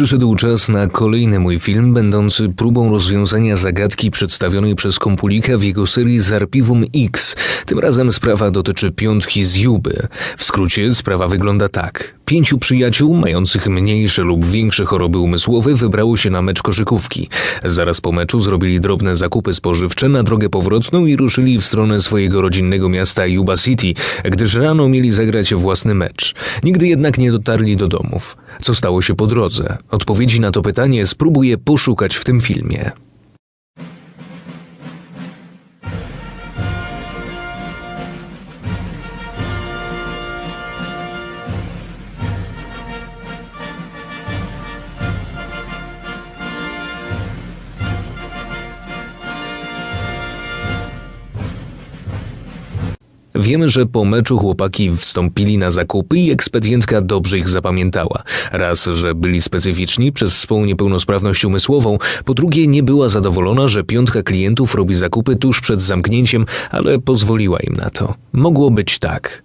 Przyszedł czas na kolejny mój film, będący próbą rozwiązania zagadki przedstawionej przez Kompulika w jego serii Zarpiwum X. Tym razem sprawa dotyczy piątki z Juby. W skrócie sprawa wygląda tak. Pięciu przyjaciół, mających mniejsze lub większe choroby umysłowe, wybrało się na mecz koszykówki. Zaraz po meczu zrobili drobne zakupy spożywcze na drogę powrotną i ruszyli w stronę swojego rodzinnego miasta Yuba City, gdyż rano mieli zagrać własny mecz. Nigdy jednak nie dotarli do domów. Co stało się po drodze? Odpowiedzi na to pytanie spróbuję poszukać w tym filmie. Wiemy, że po meczu chłopaki wstąpili na zakupy i ekspedientka dobrze ich zapamiętała. Raz, że byli specyficzni przez swą niepełnosprawność umysłową, po drugie nie była zadowolona, że piątka klientów robi zakupy tuż przed zamknięciem, ale pozwoliła im na to. Mogło być tak.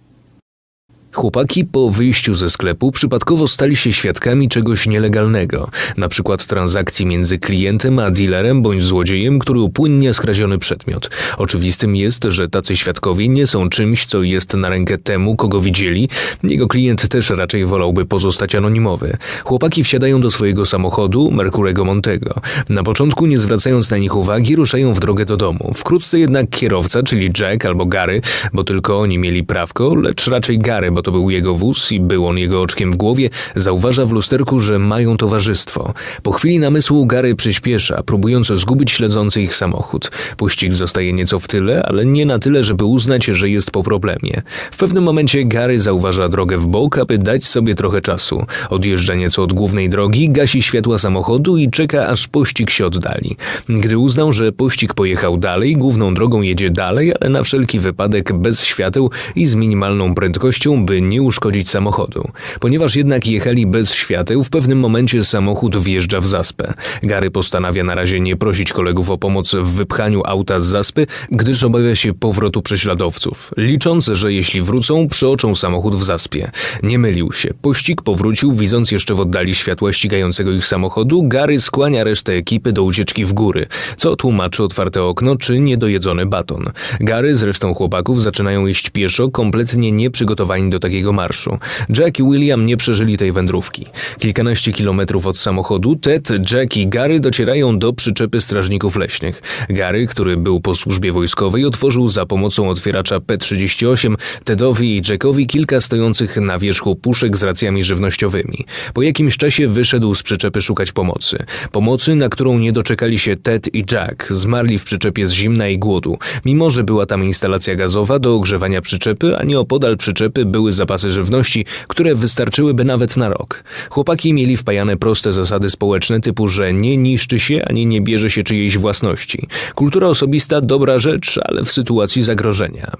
Chłopaki po wyjściu ze sklepu przypadkowo stali się świadkami czegoś nielegalnego, na przykład transakcji między klientem a dealerem bądź złodziejem, który upłynnia skradziony przedmiot. Oczywistym jest, że tacy świadkowie nie są czymś, co jest na rękę temu, kogo widzieli. Jego klient też raczej wolałby pozostać anonimowy. Chłopaki wsiadają do swojego samochodu, Merkurego Montego. Na początku, nie zwracając na nich uwagi, ruszają w drogę do domu. Wkrótce jednak kierowca, czyli Jack albo Gary, bo tylko oni mieli prawko, lecz raczej Gary, bo to był jego wóz i był on jego oczkiem w głowie, zauważa w lusterku, że mają towarzystwo. Po chwili namysłu Gary przyspiesza, próbując zgubić śledzący ich samochód. Pościg zostaje nieco w tyle, ale nie na tyle, żeby uznać, że jest po problemie. W pewnym momencie Gary zauważa drogę w bok, aby dać sobie trochę czasu. Odjeżdża nieco od głównej drogi, gasi światła samochodu i czeka, aż pościg się oddali. Gdy uznał, że pościg pojechał dalej, główną drogą jedzie dalej, ale na wszelki wypadek bez świateł i z minimalną prędkością, by nie uszkodzić samochodu. Ponieważ jednak jechali bez świateł, w pewnym momencie samochód wjeżdża w zaspę. Gary postanawia na razie nie prosić kolegów o pomoc w wypchaniu auta z zaspy, gdyż obawia się powrotu prześladowców, licząc, że jeśli wrócą, przeoczą samochód w zaspie. Nie mylił się. Pościg powrócił, widząc jeszcze w oddali światła ścigającego ich samochodu, Gary skłania resztę ekipy do ucieczki w góry, co tłumaczy otwarte okno czy niedojedzony baton. Gary z resztą chłopaków zaczynają jeść pieszo, kompletnie nieprzygotowani do takiego marszu. Jack i William nie przeżyli tej wędrówki. Kilkanaście kilometrów od samochodu Ted, Jack i Gary docierają do przyczepy strażników leśnych. Gary, który był po służbie wojskowej, otworzył za pomocą otwieracza P-38 Tedowi i Jackowi kilka stojących na wierzchu puszek z racjami żywnościowymi. Po jakimś czasie wyszedł z przyczepy szukać pomocy. Pomocy, na którą nie doczekali się Ted i Jack. Zmarli w przyczepie z zimna i głodu. Mimo, że była tam instalacja gazowa do ogrzewania przyczepy, a nieopodal przyczepy były zapasy żywności, które wystarczyłyby nawet na rok. Chłopaki mieli wpajane proste zasady społeczne typu, że nie niszczy się ani nie bierze się czyjejś własności. Kultura osobista dobra rzecz, ale w sytuacji zagrożenia.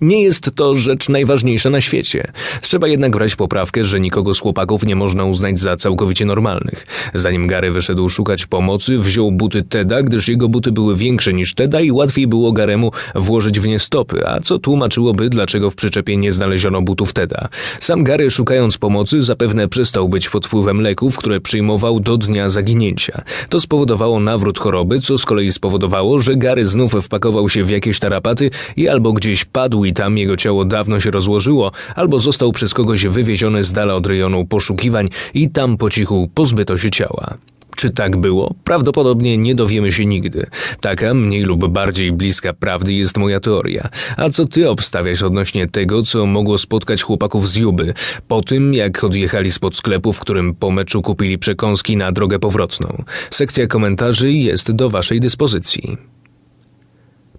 Nie jest to rzecz najważniejsza na świecie. Trzeba jednak brać poprawkę, że nikogo z chłopaków nie można uznać za całkowicie normalnych. Zanim Gary wyszedł szukać pomocy, wziął buty Teda, gdyż jego buty były większe niż Teda i łatwiej było Garemu włożyć w nie stopy, a co tłumaczyłoby, dlaczego w przyczepie nie znaleziono butów Teda. Sam Gary, szukając pomocy, zapewne przestał być pod wpływem leków, które przyjmował do dnia zaginięcia. To spowodowało nawrót choroby, co z kolei spowodowało, że Gary znów wpakował się w jakieś tarapaty i albo gdzieś padł i tam jego ciało dawno się rozłożyło, albo został przez kogoś wywieziony z dala od rejonu poszukiwań i tam po cichu pozbyto się ciała. Czy tak było? Prawdopodobnie nie dowiemy się nigdy. Taka mniej lub bardziej bliska prawdy jest moja teoria. A co ty obstawiasz odnośnie tego, co mogło spotkać chłopaków z Juby, po tym jak odjechali spod sklepu, w którym po meczu kupili przekąski na drogę powrotną? Sekcja komentarzy jest do waszej dyspozycji.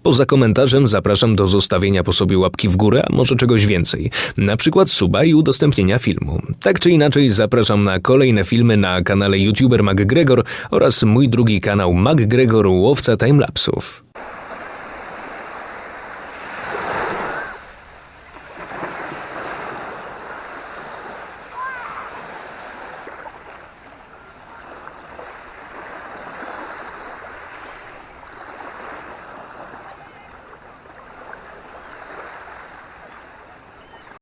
Poza komentarzem zapraszam do zostawienia po sobie łapki w górę, a może czegoś więcej, na przykład suba i udostępnienia filmu. Tak czy inaczej zapraszam na kolejne filmy na kanale YouTuber MacGregor oraz mój drugi kanał MacGregor Łowca Timelapsów.